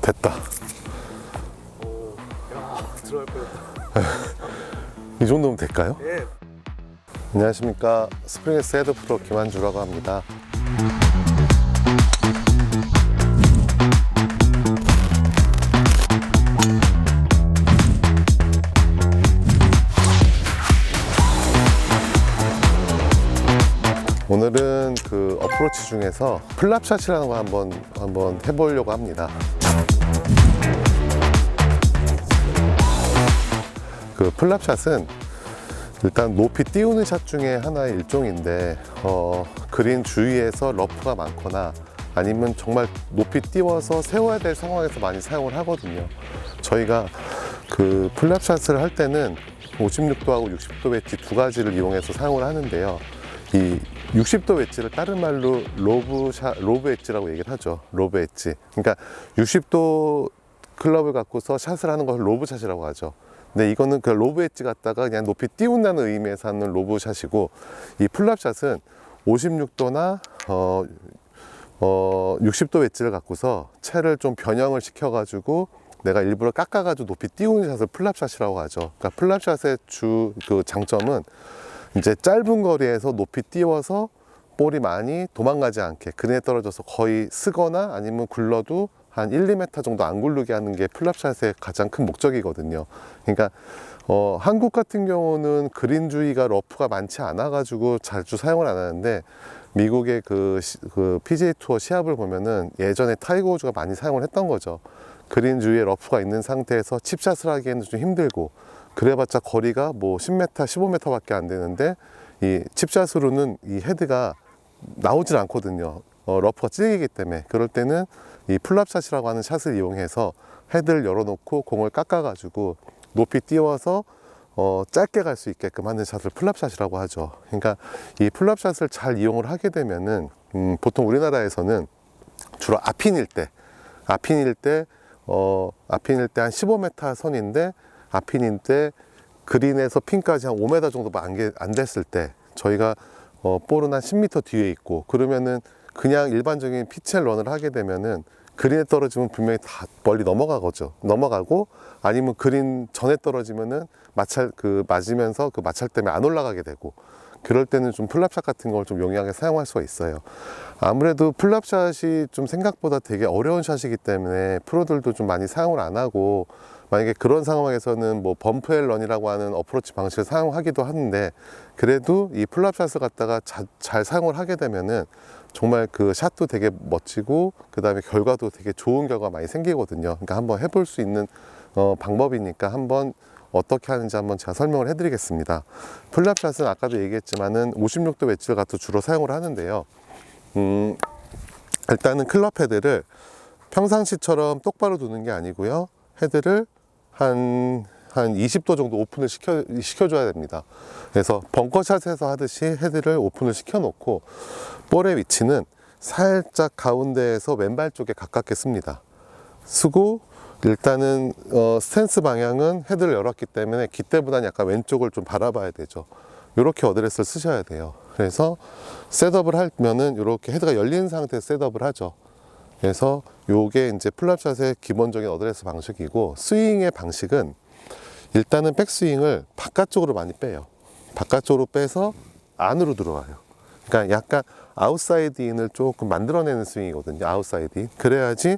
됐다. 야 들어갈 뻔했다. 이 정도면 될까요? 예. 안녕하십니까. 스프링에스 헤드 프로 김한주라고 합니다. 오늘은 그 어프로치 중에서 플랍샷이라는 거 한번 한번 해보려고 합니다. 그 플랍샷은 일단 높이 띄우는 샷 중에 하나의 일종인데 어, 그린 주위에서 러프가 많거나 아니면 정말 높이 띄워서 세워야 될 상황에서 많이 사용을 하거든요. 저희가 그 플랍샷을 할 때는 56도하고 60도 웨지 두 가지를 이용해서 사용을 하는데요. 이 60도 웨지를 다른 말로 로브 샷, 로브 웨지라고 얘기를 하죠. 로브 웨지. 그러니까 60도 클럽을 갖고서 샷을 하는 것을 로브 샷이라고 하죠. 근데 이거는 그 로브 엣지 갖다가 그냥 높이 띄운다는 의미에서 하는 로브샷이고 이 풀랍샷은 56도나 어, 어 60도 웨지를 갖고서 채를 좀 변형을 시켜가지고 내가 일부러 깎아가지고 높이 띄우는 샷을 플랍샷이라고 하죠. 그러니까 플랍샷의 주 그 장점은 이제 짧은 거리에서 높이 띄워서 볼이 많이 도망가지 않게 그네에 떨어져서 거의 쓰거나 아니면 굴러도 한 1, 2m 정도 안 굴르게 하는 게 플랍샷의 가장 큰 목적이거든요. 그러니까 어, 한국 같은 경우는 그린 주위가 러프가 많지 않아 가지고 자주 사용을 안 하는데 미국의 그, 시- 그 PGA 투어 시합을 보면은 예전에 타이거 우즈가 많이 사용을 했던 거죠. 그린 주위에 러프가 있는 상태에서 칩샷을 하기에는 좀 힘들고 그래봤자 거리가 뭐 10m, 15m밖에 안 되는데 이 칩샷으로는 이 헤드가 나오질 않거든요. 어, 러프가 찔리기 때문에 그럴 때는 이 풀랍샷이라고 하는 샷을 이용해서 헤드를 열어놓고 공을 깎아가지고 높이 띄워서 어, 짧게 갈 수 있게끔 하는 샷을 풀랍샷이라고 하죠. 그러니까 이 풀랍샷을 잘 이용을 하게 되면은 음, 보통 우리나라에서는 주로 앞핀일 때, 앞핀일 때, 어, 앞핀일 때 한 15m 선인데 앞핀일 때 그린에서 핀까지 한 5m 정도 안, 게- 안 됐을 때 저희가 어, 볼은 한 10m 뒤에 있고 그러면은 그냥 일반적인 피첼 런을 하게 되면은 그린에 떨어지면 분명히 다 멀리 넘어가거죠. 넘어가고 아니면 그린 전에 떨어지면은 마찰 그 맞으면서 그 마찰 때문에 안 올라가게 되고 그럴 때는 좀 플랍샷 같은 걸 좀 용이하게 사용할 수가 있어요. 아무래도 플랍샷이 좀 생각보다 되게 어려운 샷이기 때문에 프로들도 좀 많이 사용을 안 하고 만약에 그런 상황에서는 뭐 범프 앤 런이라고 하는 어프로치 방식을 사용하기도 하는데 그래도 이 플랍샷을 갖다가 자- 잘 사용을 하게 되면은 정말 그 샷도 되게 멋지고 그 다음에 결과도 되게 좋은 결과 많이 생기거든요. 그러니까 한번 해볼 수 있는 어, 방법이니까 한번 어떻게 하는지 한번 제가 설명을 해드리겠습니다. 플랍샷은 아까도 얘기했지만은 56도 웨지를 갖다 주로 사용을 하는데요. 음, 일단은 클럽 헤드를 평상시처럼 똑바로 두는 게 아니고요. 헤드를 한, 한 20도 정도 오픈을 시켜, 시켜줘야 됩니다. 그래서 벙커샷에서 하듯이 헤드를 오픈을 시켜놓고 볼의 위치는 살짝 가운데에서 왼발 쪽에 가깝게 씁니다. 쓰고 일단은 어, 스탠스 방향은 헤드를 열었기 때문에 기대보다는 약간 왼쪽을 좀 바라봐야 되죠. 이렇게 어드레스를 쓰셔야 돼요. 그래서 셋업을 하면은 이렇게 헤드가 열린 상태에서 셋업을 하죠. 그래서 요게 이제 플랍샷의 기본적인 어드레스 방식이고 스윙의 방식은 일단은 백스윙을 바깥쪽으로 많이 빼요. 바깥쪽으로 빼서 안으로 들어와요. 그러니까 약간 아웃사이드 인을 조금 만들어내는 스윙이거든요. 아웃사이드 인. 그래야지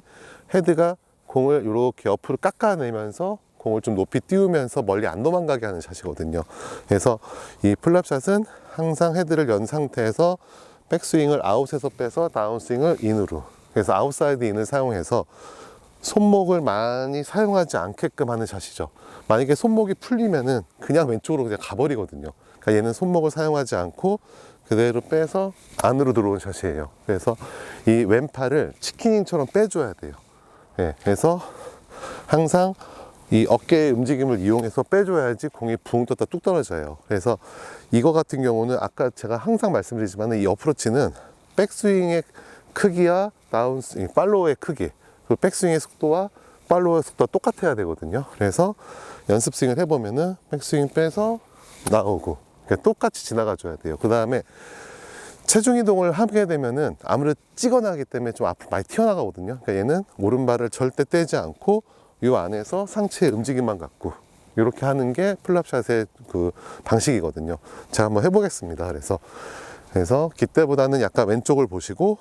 헤드가 공을 이렇게 옆으로 깎아내면서 공을 좀 높이 띄우면서 멀리 안 도망가게 하는 샷이거든요. 그래서 이 플랍샷은 항상 헤드를 연 상태에서 백스윙을 아웃에서 빼서 다운스윙을 인으로. 그래서 아웃사이드 인을 사용해서 손목을 많이 사용하지 않게끔 하는 샷이죠. 만약에 손목이 풀리면은 그냥 왼쪽으로 그냥 가버리거든요. 그러니까 얘는 손목을 사용하지 않고 그대로 빼서 안으로 들어온 샷이에요. 그래서 이 왼팔을 치킨인처럼 빼줘야 돼요. 예, 그래서 항상 이 어깨의 움직임을 이용해서 빼줘야지 공이 붕 떴다 뚝 떨어져요. 그래서 이거 같은 경우는 아까 제가 항상 말씀드리지만 이 어프로치는 백스윙의 크기와 다운스윙, 팔로우의 크기, 그 백스윙의 속도와 팔로우의 속도가 똑같아야 되거든요. 그래서 연습 스윙을 해보면은 백스윙 빼서 나오고 그러니까 똑같이 지나가 줘야 돼요. 그 다음에 체중 이동을 하게 되면은 아무래도 찍어나기 때문에 좀 앞으로 많이 튀어나가거든요. 그러니까 얘는 오른발을 절대 떼지 않고 이 안에서 상체의 움직임만 갖고 이렇게 하는 게 풀랍샷의 그 방식이거든요. 제가 한번 해보겠습니다. 그래서 그래서 기대보다는 약간 왼쪽을 보시고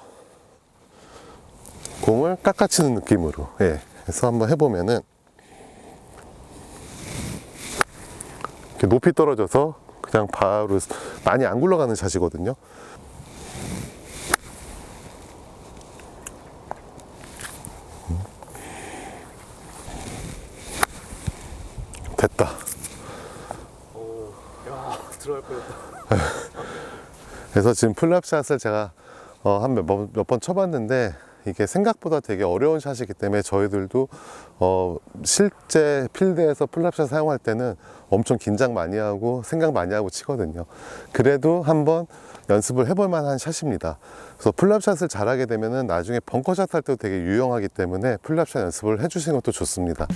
공을 깎아치는 느낌으로 예. 그래서 한번 해보면은 이렇게 높이 떨어져서 그냥 바로 많이 안 굴러가는 샷이거든요. 됐다. 오, 야 들어갈 뻔했다. 그래서 지금 플랍샷을 제가 어, 한 몇 번 쳐봤는데 이게 생각보다 되게 어려운 샷이기 때문에 저희들도 어, 실제 필드에서 플랍샷 사용할 때는 엄청 긴장 많이 하고 생각 많이 하고 치거든요. 그래도 한번 연습을 해볼 만한 샷입니다. 그래서 플랍샷을 잘하게 되면은 나중에 벙커샷 할 때도 되게 유용하기 때문에 플랍샷 연습을 해주시는 것도 좋습니다.